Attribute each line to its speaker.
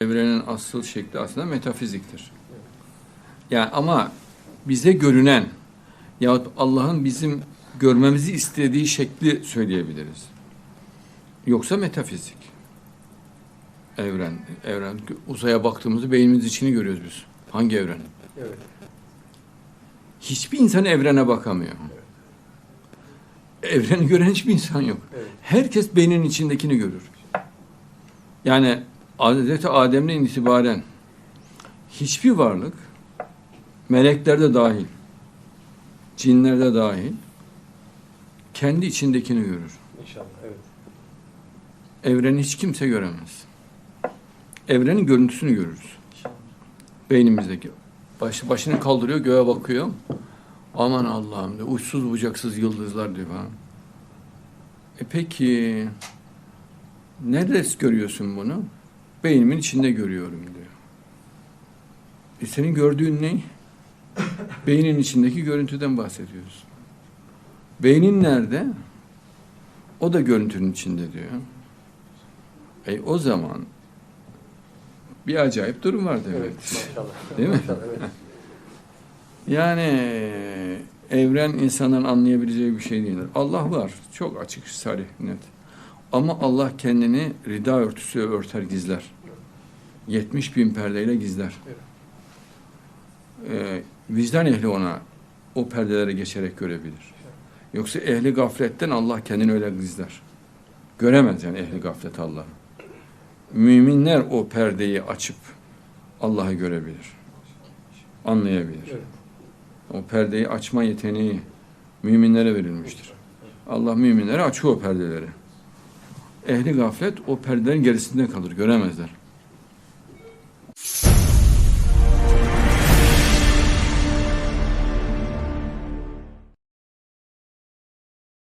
Speaker 1: Evrenin asıl şekli aslında metafiziktir. Yani ama bize görünen yahut Allah'ın bizim görmemizi istediği şekli söyleyebiliriz. Yoksa metafizik. Evren, evren. Uzaya baktığımızda beynimiz içini görüyoruz biz. Hangi evren?
Speaker 2: Evet.
Speaker 1: Hiçbir insan evrene bakamıyor. Evreni gören hiçbir insan yok.
Speaker 2: Evet.
Speaker 1: Herkes beynin içindekini görür. Yani Hazreti Adem'den itibaren hiçbir varlık melekler de dahil, cinler de dahil kendi içindekini görür.
Speaker 2: İnşallah. Evet.
Speaker 1: Evreni hiç kimse göremez. Evrenin görüntüsünü görürüz. Beynimizdeki. Baş, başını kaldırıyor, göğe bakıyor. Aman Allah'ım diyor. Uçsuz bucaksız yıldızlar diyor falan. E peki nerede görüyorsun bunu? Beynimin içinde görüyorum diyor. E senin gördüğün ne? Beynin içindeki görüntüden bahsediyoruz. Beynin nerede? O da görüntünün içinde diyor. E o zaman bir acayip durum var demek.
Speaker 2: Evet. Maşallah.
Speaker 1: Değil mi?
Speaker 2: Maşallah, evet.
Speaker 1: Yani evren insanın anlayabileceği bir şey değildir. Allah var. Çok açık, sarih, net. Ama Allah kendini rida örtüsü örter, gizler. 70 bin perdeyle gizler. Ee, vicdan ehli ona o perdelere geçerek görebilir. Yoksa ehli gafletten Allah kendini öyle gizler. Göremez yani ehli gaflet Allah. Müminler o perdeyi açıp Allah'ı görebilir. Anlayabilir.
Speaker 2: Evet.
Speaker 1: O perdeyi açma yeteneği müminlere verilmiştir. Allah müminlere açıyor o perdeleri. Ehli gaflet o perdelerin gerisinde kalır, göremezler.